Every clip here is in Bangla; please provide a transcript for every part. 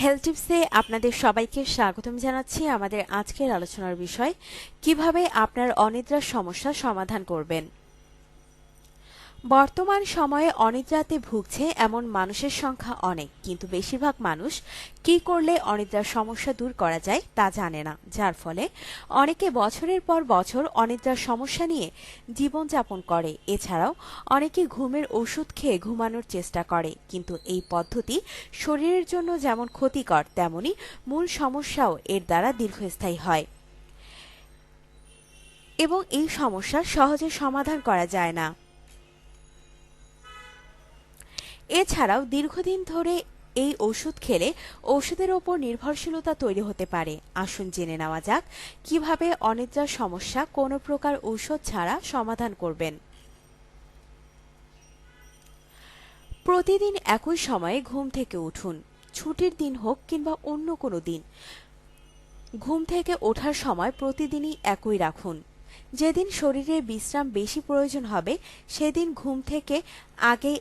হেলথ টিপসে আপনাদের সবাইকে স্বাগতম জানাচ্ছি আমাদের আজকের আলোচনার বিষয়, কীভাবে আপনার অনিদ্রার সমস্যা সমাধান করবেন। বর্তমান সময়ে অনিদ্রাতে ভুগছে এমন মানুষের সংখ্যা অনেক, কিন্তু বেশিরভাগ মানুষ কি করলে অনিদ্রার সমস্যা দূর করা যায় তা জানে না। যার ফলে অনেকে বছরের পর বছর অনিদ্রার সমস্যা নিয়ে জীবনযাপন করে। এছাড়াও অনেকে ঘুমের ওষুধ খেয়ে ঘুমানোর চেষ্টা করে, কিন্তু এই পদ্ধতি শরীরের জন্য যেমন ক্ষতিকর, তেমনি মূল সমস্যাও এর দ্বারা দীর্ঘস্থায়ী হয়। এবং এই সমস্যা সহজে সমাধান করা যায় না। এছাড়াও দীর্ঘদিন ধরে এই ওষুধ খেলে ওষুধের ওপর নির্ভরশীলতা তৈরি হতে পারে। আসুন জেনে নেওয়া যাক কীভাবে অনিদ্রার সমস্যা কোনো প্রকার ঔষধ ছাড়া সমাধান করবেন। প্রতিদিন একই সময়ে ঘুম থেকে উঠুন। ছুটির দিন হোক কিংবা অন্য কোনো দিন। ঘুম থেকে ওঠার সময় প্রতিদিনই একই রাখুন। যেদিন শরীরে বিশ্রাম বেশি প্রয়োজন হবে, সেদিন ঘুম থেকে আগে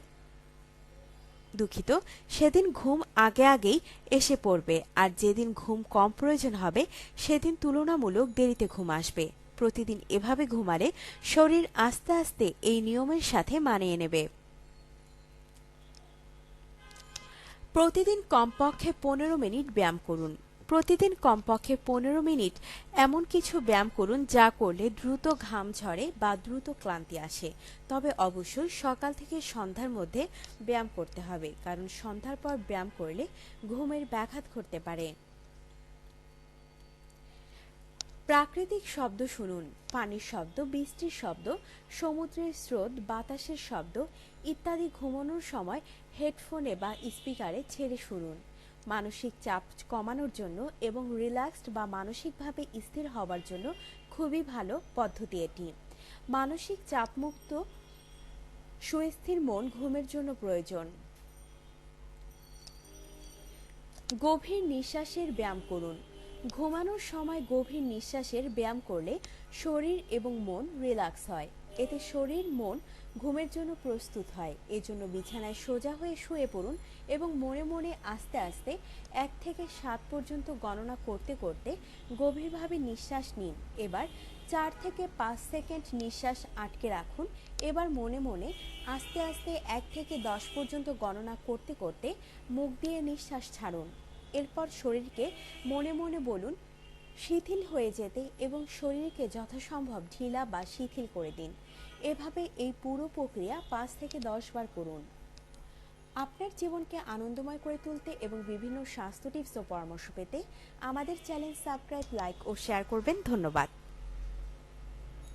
দুঃখিত, সেদিন ঘুম আগে আগেই এসে পড়বে আর যেদিন ঘুম কম প্রয়োজন হবে, সেদিন তুলনামূলক দেরিতে ঘুম আসবে। প্রতিদিন এভাবে ঘুমালে শরীর আস্তে আস্তে এই নিয়মের সাথে মানিয়ে নেবে। প্রতিদিন কমপক্ষে পনেরো মিনিট ব্যায়াম করুন। প্রতিদিন কমপক্ষে পনেরো মিনিট এমন কিছু ব্যায়াম করুন যা করলে দ্রুত ঘাম ঝরে বা দ্রুত ক্লান্তি আসে। তবে অবশ্যই সকাল থেকে সন্ধ্যার মধ্যে ব্যায়াম করতে হবে, কারণ সন্ধ্যার পর ব্যায়াম করলে ঘুমের ব্যাঘাত ঘটতে পারে। প্রাকৃতিক শব্দ শুনুন, পানির শব্দ, বৃষ্টির শব্দ, সমুদ্রের স্রোত, বাতাসের শব্দ ইত্যাদি ঘুমানোর সময় হেডফোনে বা স্পিকারে ছেড়ে শুনুন। মানসিক চাপ কমানোর জন্য এবং রিল্যাক্সড বা মানসিকভাবে স্থির হওয়ার জন্য খুবই ভালো পদ্ধতি এটি। মানসিক চাপমুক্ত, সুস্থির মন ঘুমের জন্য প্রয়োজন। গভীর নিঃশ্বাসের ব্যায়াম করুন। ঘুমানোর সময় গভীর নিঃশ্বাসের ব্যায়াম করলে শরীর এবং মন রিল্যাক্স হয়। এতে শরীর, মন, ঘুমের জন্য প্রস্তুত হয়। এজন্য বিছানায় সোজা হয়ে শুয়ে পড়ুন এবং মনে মনে আস্তে আস্তে এক থেকে সাত পর্যন্ত গণনা করতে করতে গভীরভাবে নিঃশ্বাস নিন। এবার চার থেকে পাঁচ সেকেন্ড নিঃশ্বাস আটকে রাখুন। এবার মনে মনে আস্তে আস্তে এক থেকে দশ পর্যন্ত গণনা করতে করতে মুখ দিয়ে নিঃশ্বাস ছাড়ুন। এরপর শরীরকে মনে মনে বলুন শিথিল হয়ে যেতে এবং শরীরকে যথাসম্ভব ঢিলা বা শিথিল করে দিন। এভাবে এই পুরো প্রক্রিয়া পাঁচ থেকে দশ বার করুন। আপনার জীবনকে আনন্দময় করে তুলতে এবং বিভিন্ন স্বাস্থ্য টিপস ও পরামর্শ পেতে আমাদের চ্যানেল সাবস্ক্রাইব, লাইক ও শেয়ার করবেন। ধন্যবাদ।